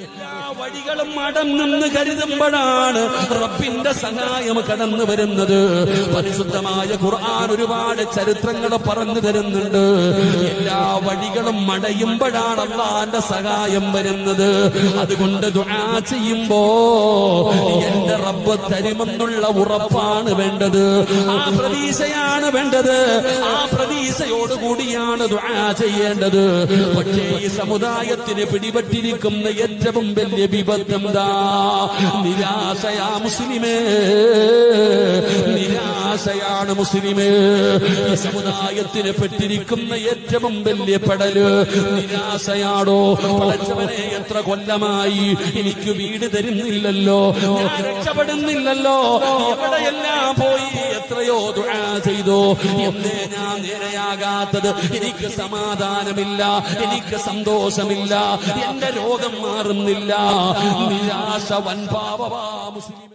എല്ലാ വഴികളും അടങ്ങെന്ന് കരുതുമ്പോഴാണ് റബ്ബിന്റെ സഹായം കടന്നു വരുന്നത്. പരിശുദ്ധമായ ഖുർആൻ ഒരുപാട് ചരിത്രങ്ങൾ പറഞ്ഞു തരുന്നുണ്ട്. എല്ലാ വഴികളും മടയുമ്പോഴാണ് അള്ളാന്റെ സഹായം വരുന്നത്. അതുകൊണ്ട് ദുആ ചെയ്യുമ്പോ എന്റെ റബ്ബ് തരുമെന്നുള്ള ഉറപ്പാണ് വേണ്ടത്. ആ പ്രതീക്ഷയാണ് വേണ്ടത്. ആ പ്രതീക്ഷയോടുകൂടിയാണ് ചെയ്യേണ്ടത്. പക്ഷേ ഈ സമുദായത്തിന് പിടിപെട്ടിരിക്കുന്ന ഏറ്റവും വലിയ വിപദ്ധം എന്താ നിരാശയാ മുസ്ലിമേ. നിരാശയാണ് മുസ്ലിമേ. ഈ സമുദായത്തിന് പെട്ടിരിക്കുന്ന ഏറ്റവും വലിയ പെടൽ നിരാശയാണോ എത്ര കൊല്ലമായി എനിക്ക് വീട് തരുന്നില്ലല്ലോ. രക്ഷപ്പെടുന്നില്ലല്ലോ. എവിടെയെല്ലാം പോയി എത്രയോ ദുആ ചെയ്തു. എന്നേ ഞാൻ നേരെയാകാത്തത് എനിക്ക് സമാധാനമില്ല എനിക്ക് സന്തോഷമില്ല എന്റെ രോഗം മാറുന്നില്ല. നിരാശ വൻപാവ മുസ്ലിം